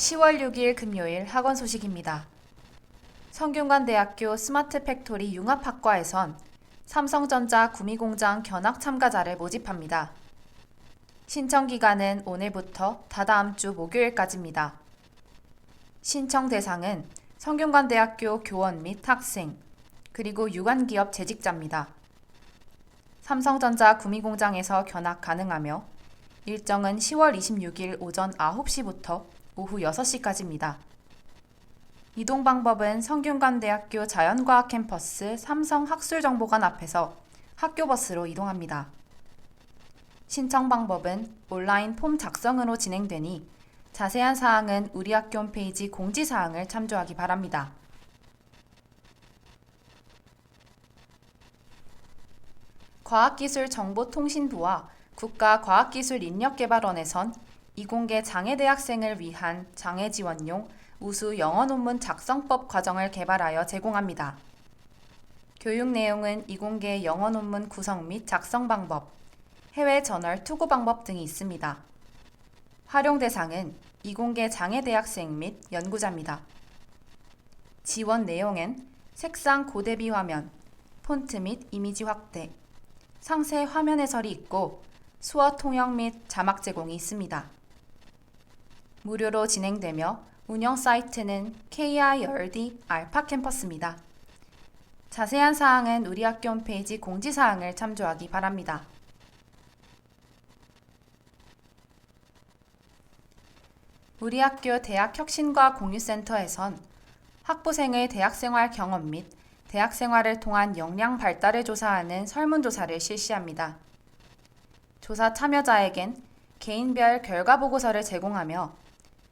10월 6일 금요일 학원 소식입니다. 성균관대학교 스마트 팩토리 융합학과에선 삼성전자 구미공장 견학 참가자를 모집합니다. 신청 기간은 오늘부터 다다음 주 목요일까지입니다. 신청 대상은 성균관대학교 교원 및 학생, 그리고 유관기업 재직자입니다. 삼성전자 구미공장에서 견학 가능하며 일정은 10월 26일 오전 9시부터 오후 6시까지입니다. 이동 방법은 성균관대학교 자연과학 캠퍼스 삼성학술정보관 앞에서 학교버스로 이동합니다. 신청 방법은 온라인 폼 작성으로 진행되니 자세한 사항은 우리 학교 홈페이지 공지사항을 참조하기 바랍니다. 과학기술정보통신부와 국가과학기술인력개발원에선 이공계 장애 대학생을 위한 장애 지원용 우수 영어 논문 작성법 과정을 개발하여 제공합니다. 교육 내용은 이공계 영어 논문 구성 및 작성 방법, 해외 저널 투고 방법 등이 있습니다. 활용 대상은 이공계 장애 대학생 및 연구자입니다. 지원 내용엔 색상 고대비 화면, 폰트 및 이미지 확대, 상세 화면 해설이 있고 수어 통역 및 자막 제공이 있습니다. 무료로 진행되며 운영 사이트는 KIRD 알파 캠퍼스입니다. 자세한 사항은 우리 학교 홈페이지 공지사항을 참조하기 바랍니다. 우리 학교 대학혁신과 공유센터에선 학부생의 대학생활 경험 및 대학생활을 통한 역량 발달을 조사하는 설문조사를 실시합니다. 조사 참여자에겐 개인별 결과보고서를 제공하며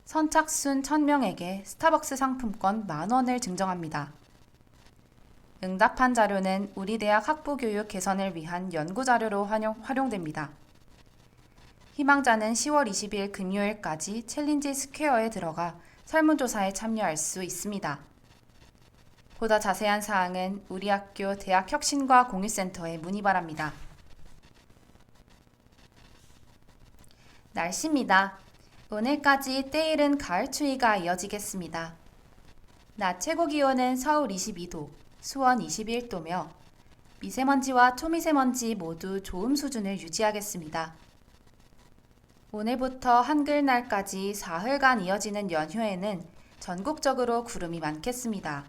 선착순 1000명에게 스타벅스 상품권 만원을 증정합니다. 응답한 자료는 우리 대학 학부 교육 개선을 위한 연구 자료로 활용, 활용 됩니다. 희망자는 10월 20일 금요일까지 챌린지 스퀘어에 들어가 설문조사에 참여할 수 있습니다. 보다 자세한 사항은 우리 학교 대학혁신과 공유센터에 문의 바랍니다. 날씨입니다. 오늘까지 때이른 가을 추위가 이어지겠습니다. 낮 최고 기온은 서울 22도, 수원 21도며 미세먼지와 초미세먼지 모두 좋음 수준을 유지하겠습니다. 오늘부터 한글날까지 사흘간 이어지는 연휴에는 전국적으로 구름이 많겠습니다.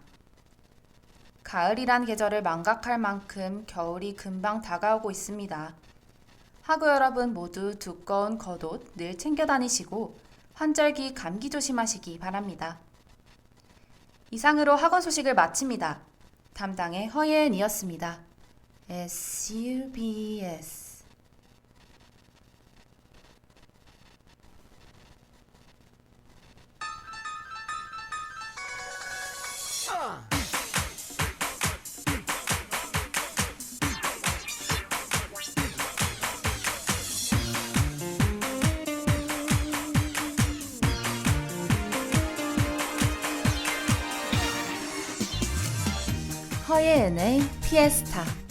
가을이란 계절을 망각할 만큼 겨울이 금방 다가오고 있습니다. 학우 여러분 모두 두꺼운 겉옷 늘 챙겨 다니시고 환절기 감기 조심하시기 바랍니다. 이상으로 학원 소식을 마칩니다. 담당의 허예은이었습니다. SUBS 허예은의 피에스타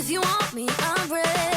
If you want me, I'm ready.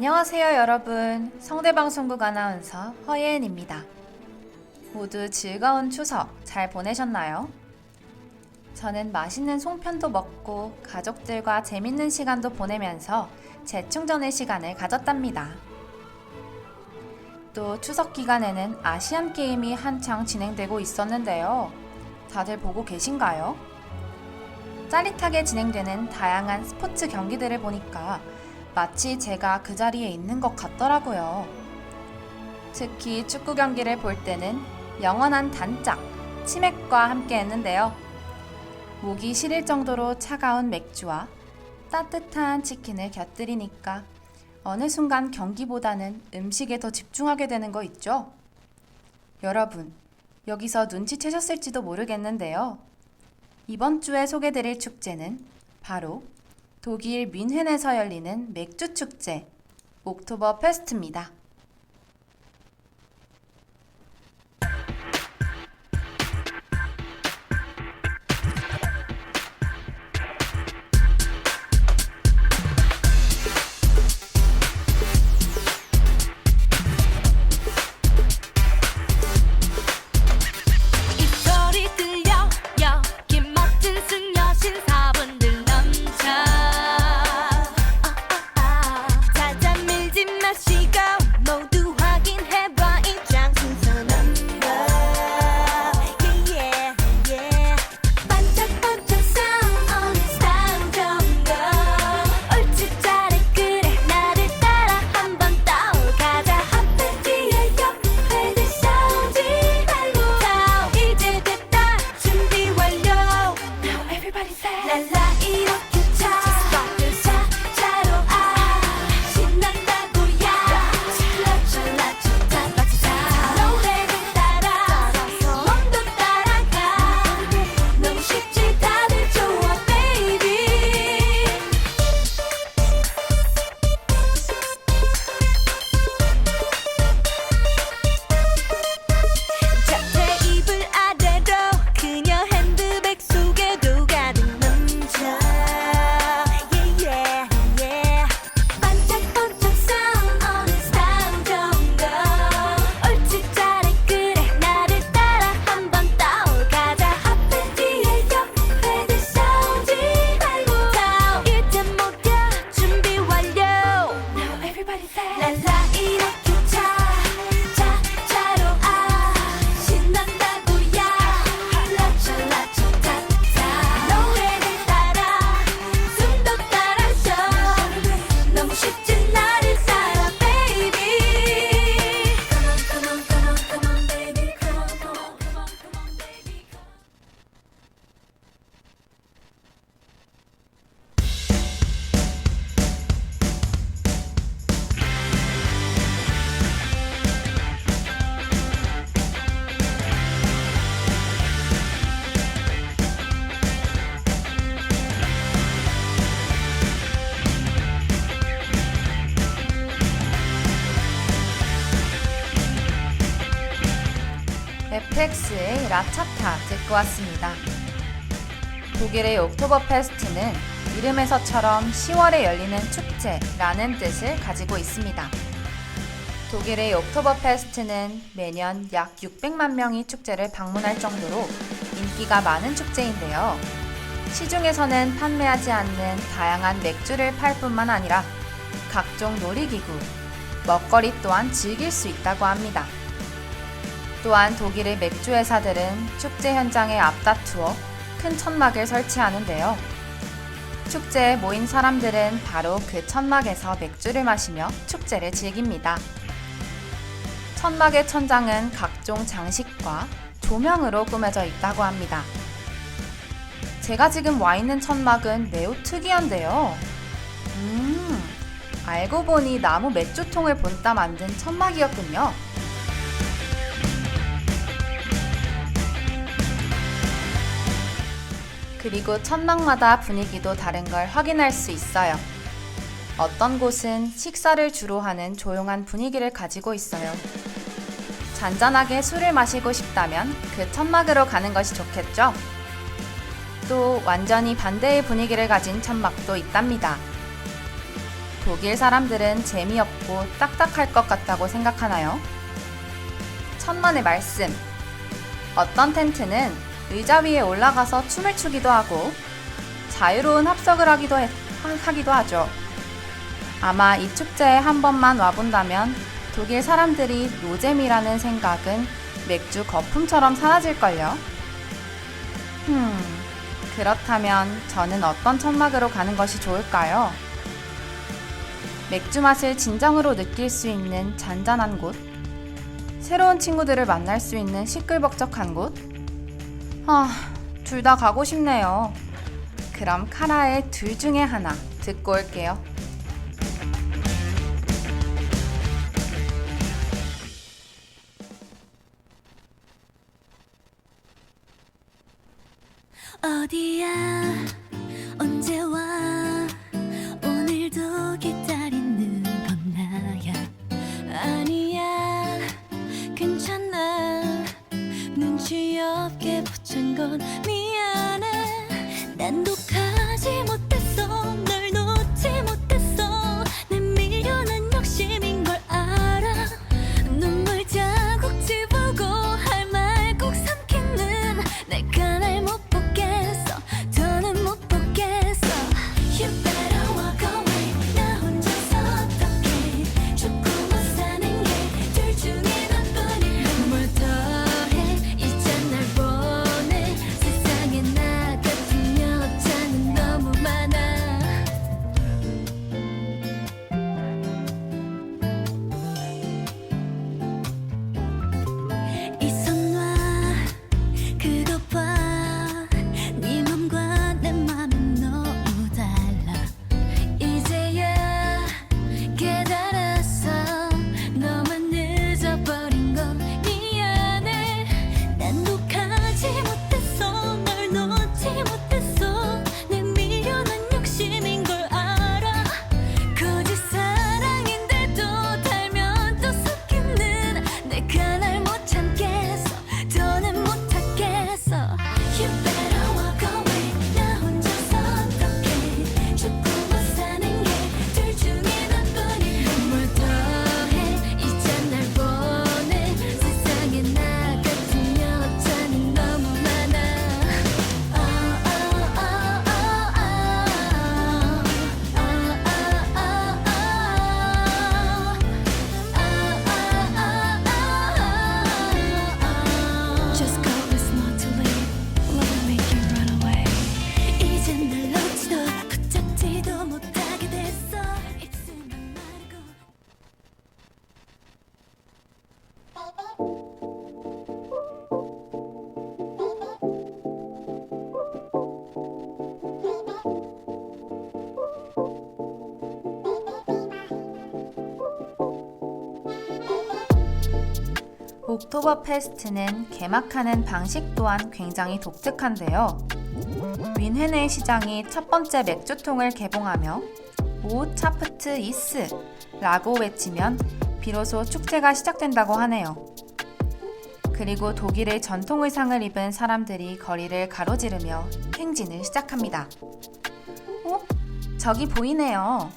안녕하세요, 여러분. 성대방송국 아나운서 허예은입니다. 모두 즐거운 추석 잘 보내셨나요? 저는 맛있는 송편도 먹고 가족들과 재밌는 시간도 보내면서 재충전의 시간을 가졌답니다. 또 추석 기간에는 아시안 게임이 한창 진행되고 있었는데요. 다들 보고 계신가요? 짜릿하게 진행되는 다양한 스포츠 경기들을 보니까 마치 제가 그 자리에 있는 것 같더라고요. 특히 축구 경기를 볼 때는 영원한 단짝, 치맥과 함께 했는데요. 목이 시릴 정도로 차가운 맥주와 따뜻한 치킨을 곁들이니까 어느 순간 경기보다는 음식에 더 집중하게 되는 거 있죠? 여러분, 여기서 눈치채셨을지도 모르겠는데요. 이번 주에 소개드릴 축제는 바로 독일 뮌헨에서 열리는 맥주 축제, 옥토버 페스트입니다. la la 듣고 왔습니다. 독일의 옥토버 페스트는 이름에서처럼 10월에 열리는 축제라는 뜻을 가지고 있습니다. 독일의 옥토버 페스트는 매년 약 600만 명이 축제를 방문할 정도로 인기가 많은 축제인데요. 시중에서는 판매하지 않는 다양한 맥주를 팔 뿐만 아니라 각종 놀이기구, 먹거리 또한 즐길 수 있다고 합니다. 또한 독일의 맥주 회사들은 축제 현장에 앞다투어 큰 천막을 설치하는데요. 축제에 모인 사람들은 바로 그 천막에서 맥주를 마시며 축제를 즐깁니다. 천막의 천장은 각종 장식과 조명으로 꾸며져 있다고 합니다. 제가 지금 와 있는 천막은 매우 특이한데요. 음, 알고 보니 나무 맥주통을 본따 만든 천막이었군요. 그리고 천막마다 분위기도 다른 걸 확인할 수 있어요. 어떤 곳은 식사를 주로 하는 조용한 분위기를 가지고 있어요. 잔잔하게 술을 마시고 싶다면 그 천막으로 가는 것이 좋겠죠? 또 완전히 반대의 분위기를 가진 천막도 있답니다. 독일 사람들은 재미없고 딱딱할 것 같다고 생각하나요? 천만의 말씀. 어떤 텐트는 의자 위에 올라가서 춤을 추기도 하고 자유로운 합석을 하기도, 해- 하- 하기도 하죠. 아마 이 축제에 한 번만 와본다면 독일 사람들이 노잼이라는 생각은 맥주 거품처럼 사라질걸요. 흠, 그렇다면 저는 어떤 천막으로 가는 것이 좋을까요? 맥주 맛을 진정으로 느낄 수 있는 잔잔한 곳? 새로운 친구들을 만날 수 있는 시끌벅적한 곳? 아, 둘 다 가고 싶네요. 그럼 카라의 둘 중에 하나 듣고 올게요. 어디야 언제 와 건 미안해. 난 옥토버 페스트는 개막하는 방식 또한 굉장히 독특한데요. 윈헨의 시장이 첫 번째 맥주통을 개봉하며 오 차프트 이스 라고 외치면 비로소 축제가 시작된다고 하네요. 그리고 독일의 전통 의상을 입은 사람들이 거리를 가로지르며 행진을 시작합니다. 어? 저기 보이네요.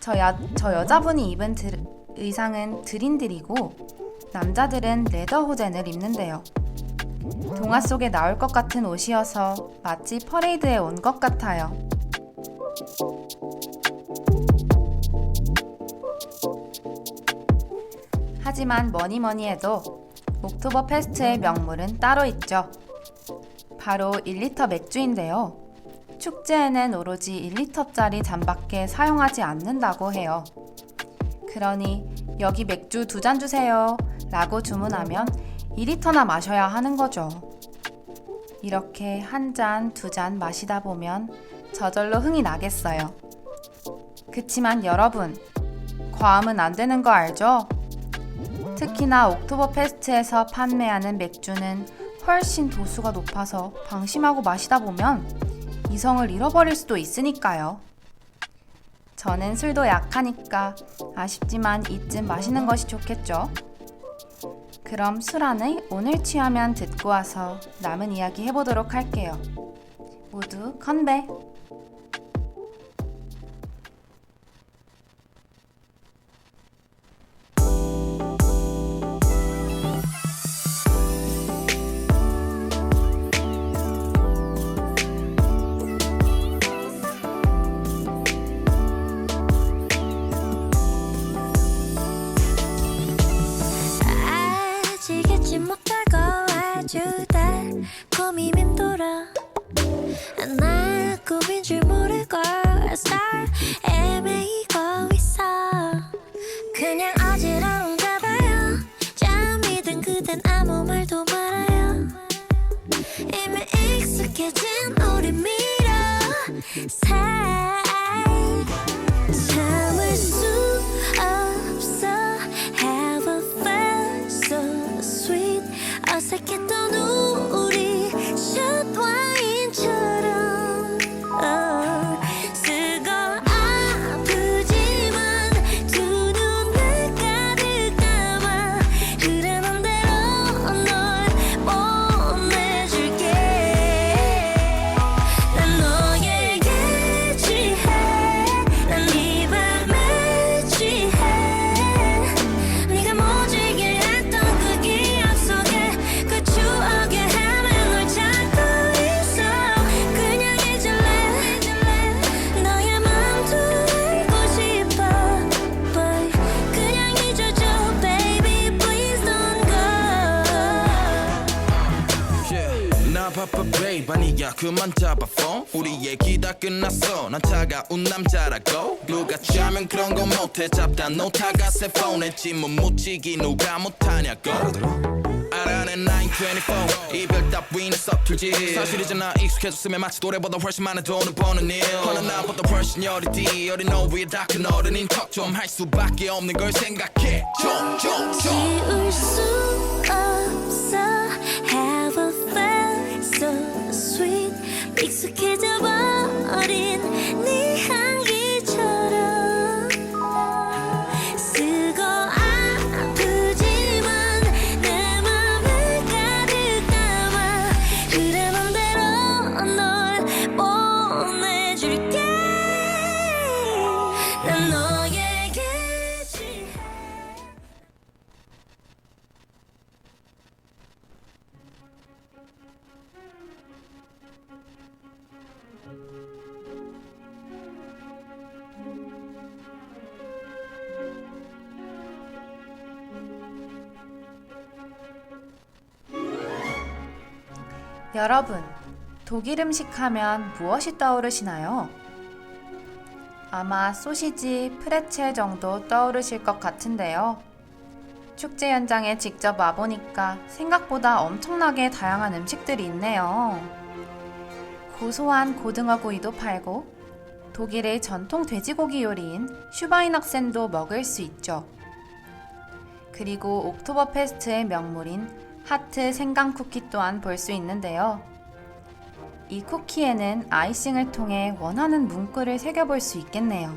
저, 여, 저 여자분이 입은 드- 의상은 드린들이고 남자들은 레더 호젠을 입는데요. 동화 속에 나올 것 같은 옷이어서 마치 퍼레이드에 온 것 같아요. 하지만 뭐니 뭐니 해도 옥토버 페스트의 명물은 따로 있죠. 바로 1리터 맥주인데요. 축제에는 오로지 1리터짜리 잔밖에 사용하지 않는다고 해요. 그러니 여기 맥주 두 잔 주세요 라고 주문하면 2리터나 마셔야 하는 거죠. 이렇게 한 잔, 두 잔 마시다 보면 저절로 흥이 나겠어요. 그치만 여러분, 과음은 안 되는 거 알죠? 특히나 옥토버 페스트에서 판매하는 맥주는 훨씬 도수가 높아서 방심하고 마시다 보면 이성을 잃어버릴 수도 있으니까요. 저는 술도 약하니까 아쉽지만 이쯤 마시는 것이 좋겠죠? 그럼 술 안에 오늘 취하면 듣고 와서 남은 이야기 해보도록 할게요. 모두 건배! 놓다가 새 폰에 질문 묻히기 누가 못하냐고 알아낸 924 이별 따위는 서툴지 사실이잖아 익숙해졌으면 마치 노래보다 훨씬 많은 돈을 버는 일. 어느 나보다 훨씬 여리디. 어린 너위에 다 큰 어른인 척 좀 할 수밖에 없는 걸 생각해. 좀좀좀. 지울 수 여러분, 독일 음식 하면 무엇이 떠오르시나요? 아마 소시지, 프레첼 정도 떠오르실 것 같은데요. 축제 현장에 직접 와보니까 생각보다 엄청나게 다양한 음식들이 있네요. 고소한 고등어 구이도 팔고 독일의 전통 돼지고기 요리인 슈바이낙센도 먹을 수 있죠. 그리고 옥토버 페스트의 명물인 하트 생강 쿠키 또한 볼 수 있는데요. 이 쿠키에는 아이싱을 통해 원하는 문구를 새겨볼 수 있겠네요.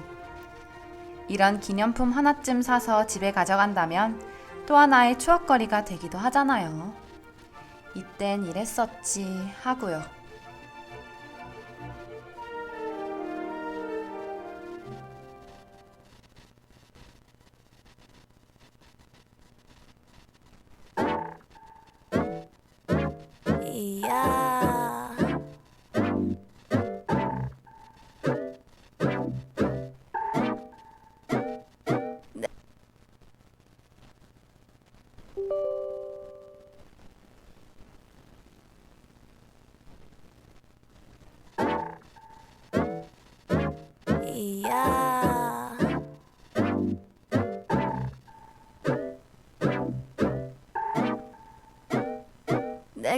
이런 기념품 하나쯤 사서 집에 가져간다면 또 하나의 추억거리가 되기도 하잖아요. 이땐 이랬었지 하고요.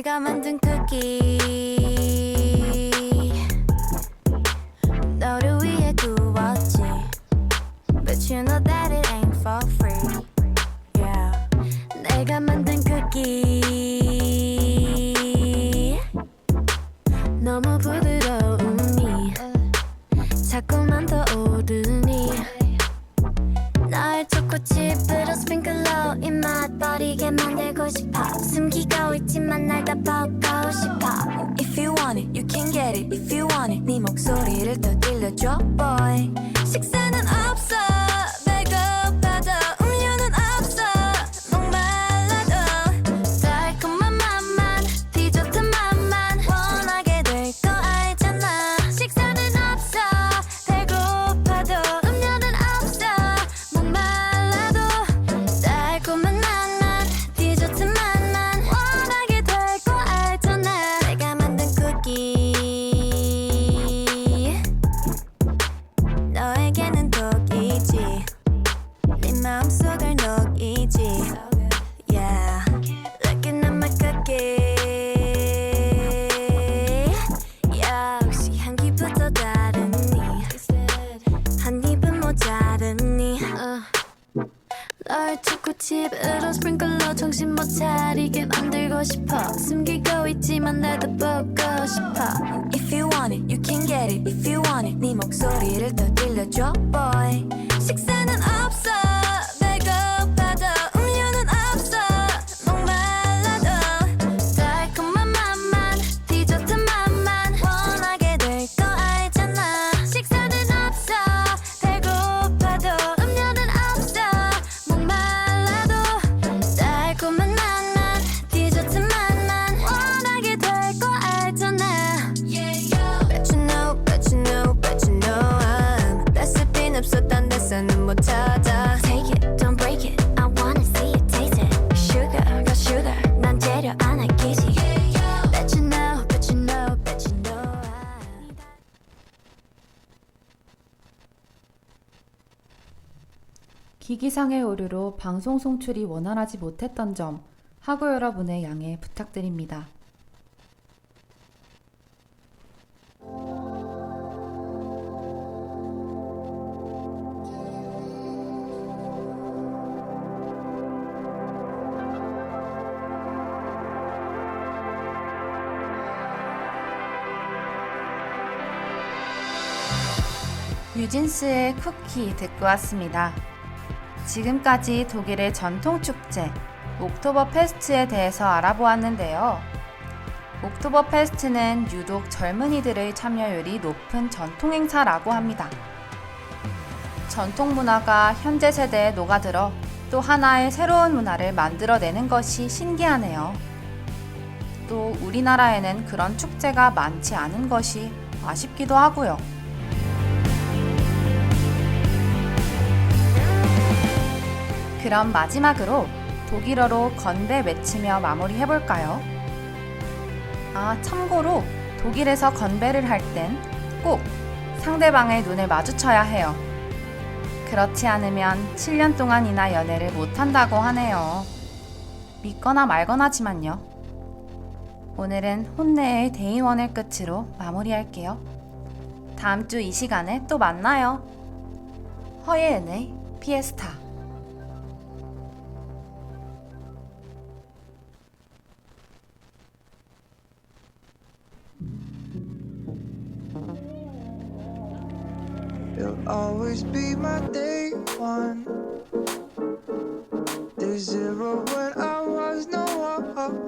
내가 만든 쿠키 기기상의 오류로 방송 송출이 원활하지 못했던 점 하고 여러분의 양해 부탁드립니다. 유진스의 쿠키 듣고 왔습니다. 지금까지 독일의 전통 축제 옥토버 페스트에 대해서 알아보았는데요. 옥토버 페스트는 유독 젊은이들의 참여율이 높은 전통 행사라고 합니다. 전통 문화가 현재 세대에 녹아들어 또 하나의 새로운 문화를 만들어내는 것이 신기하네요. 또 우리나라에는 그런 축제가 많지 않은 것이 아쉽기도 하고요. 그럼 마지막으로 독일어로 건배 외치며 마무리해볼까요? 아, 참고로 독일에서 건배를 할 땐 꼭 상대방의 눈을 마주쳐야 해요. 그렇지 않으면 7년 동안이나 연애를 못한다고 하네요. 믿거나 말거나지만요. 오늘은 혼내의 데이원을 끝으로 마무리할게요. 다음 주 이 시간에 또 만나요. 허예은의 피에스타. Always be my day one. Day zero when I was no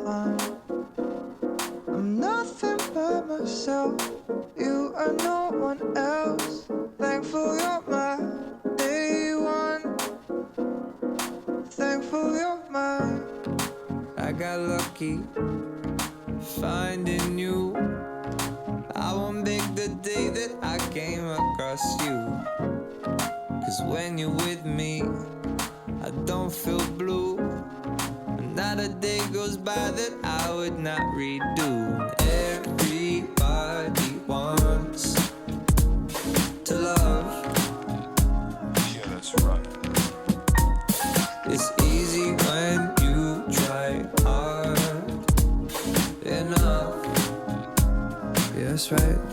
one. I'm nothing but myself. You are no one else. Thankful you're my day one. Thankful you're my. I got lucky finding you. I won't make the day that I came across you. Cause when you're with me, I don't feel blue. Not a day goes by that I would not redo. Everybody wants to love. Yeah, that's right. It's easy when you try hard enough. Yeah, that's right.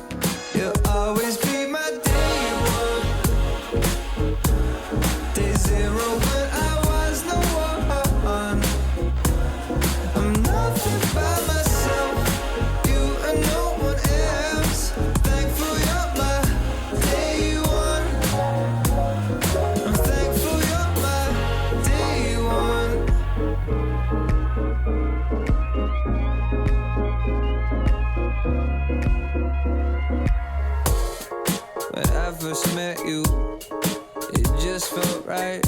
Met you, it just felt right.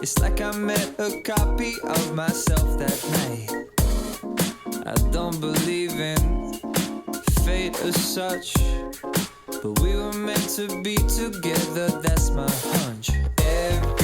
It's like I met a copy of myself that night. I don't believe in fate as such, but we were meant to be together. That's my hunch. Everybody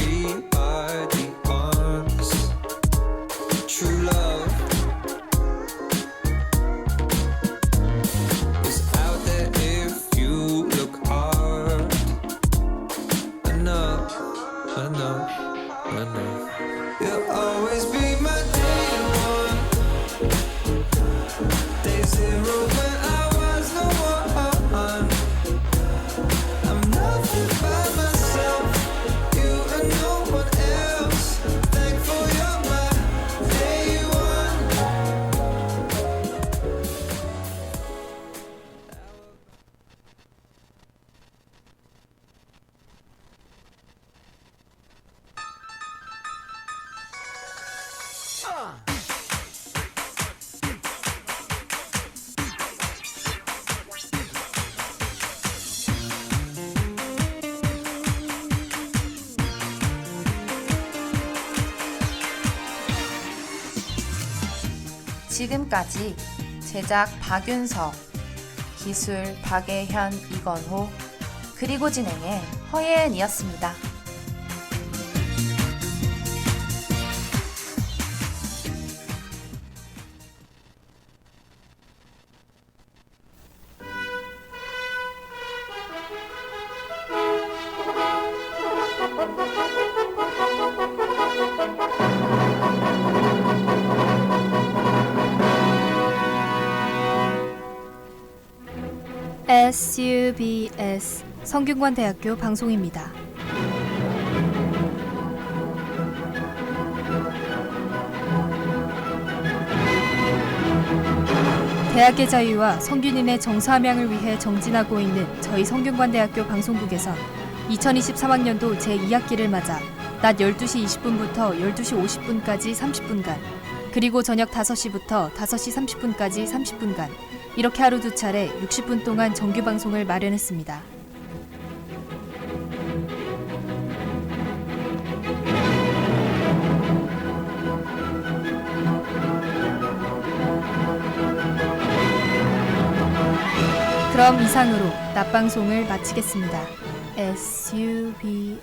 지금까지 제작 박윤석, 기술 박예현, 이건호, 그리고 진행의 허예은이었습니다. 성균관대학교 방송입니다. 대학의 자유와 성균인의 정사함양을 위해 정진하고 있는 저희 성균관대학교 방송국에선 2023학년도 제2학기를 맞아 낮 12시 20분부터 12시 50분까지 30분간 그리고 저녁 5시부터 5시 30분까지 30분간 이렇게 하루 두 차례 60분 동안 정규 방송을 마련했습니다. 그럼 이상으로 낮방송을 마치겠습니다. SUBS